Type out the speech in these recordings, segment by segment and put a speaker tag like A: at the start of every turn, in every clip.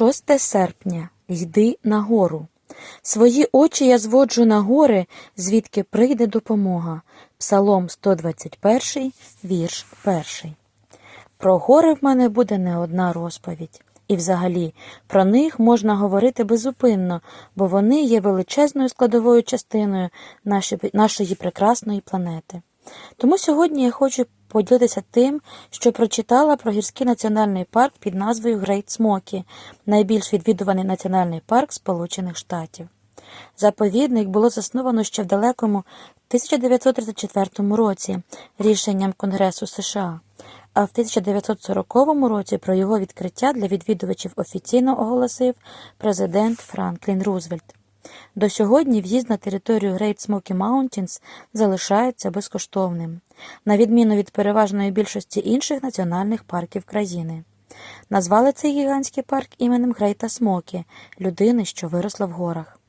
A: 6 серпня. Йди на гору. Свої очі я зводжу на гори, звідки прийде допомога. Псалом 121, вірш 1. Про гори в мене буде не одна розповідь. І взагалі, про них можна говорити безупинно, бо вони є величезною складовою частиною нашої, прекрасної планети. Тому сьогодні я хочу поділитися тим, що прочитала про гірський національний парк під назвою Грейт Смокі, найбільш відвідуваний національний парк Сполучених Штатів. Заповідник було засновано ще в далекому 1934 році рішенням Конгресу США, а в 1940 році про його відкриття для відвідувачів офіційно оголосив президент Франклін Рузвельт. До сьогодні в'їзд на територію Great Smoky Mountains залишається безкоштовним, на відміну від переважної більшості інших національних парків країни. Назвали цей гігантський парк іменем Грейта Смокі, людини, що виросла в горах.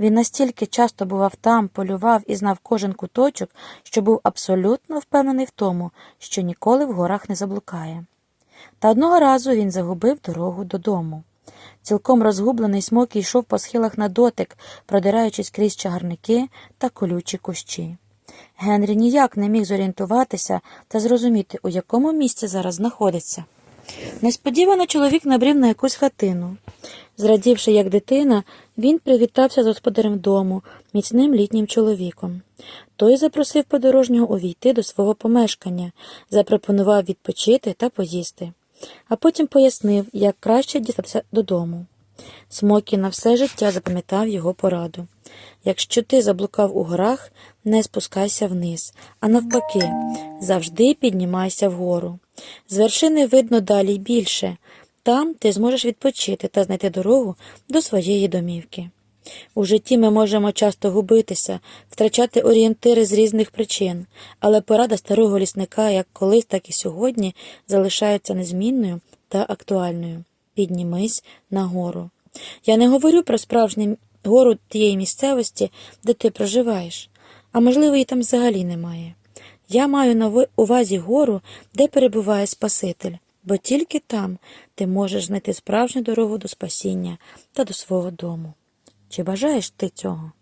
A: Він настільки часто бував там, полював і знав кожен куточок, що був абсолютно впевнений в тому, що ніколи в горах не заблукає. Та одного разу він загубив дорогу додому. Цілком розгублений Смокі йшов по схилах на дотик, продираючись крізь чагарники та колючі кущі. Генрі ніяк не міг зорієнтуватися та зрозуміти, у якому місці зараз знаходиться. Несподівано чоловік набрів на якусь хатину. Зрадівши, як дитина, він привітався з господарем дому, міцним літнім чоловіком. Той запросив подорожнього увійти до свого помешкання, запропонував відпочити та поїсти, а потім пояснив, як краще дістатися додому. Смокі на все життя запам'ятав його пораду. Якщо ти заблукав у горах, не спускайся вниз, а навпаки, завжди піднімайся вгору. З вершини видно далі й більше. Там ти зможеш відпочити та знайти дорогу до своєї домівки. У житті ми можемо часто губитися, втрачати орієнтири з різних причин, але порада старого лісника, як колись, так і сьогодні, залишається незмінною та актуальною. Піднімись нагору. Я не говорю про справжню гору тієї місцевості, де ти проживаєш, а можливо, її там взагалі немає. Я маю на увазі гору, де перебуває Спаситель, бо тільки там ти можеш знайти справжню дорогу до спасіння та до свого дому. Чи бажаєш ти цього?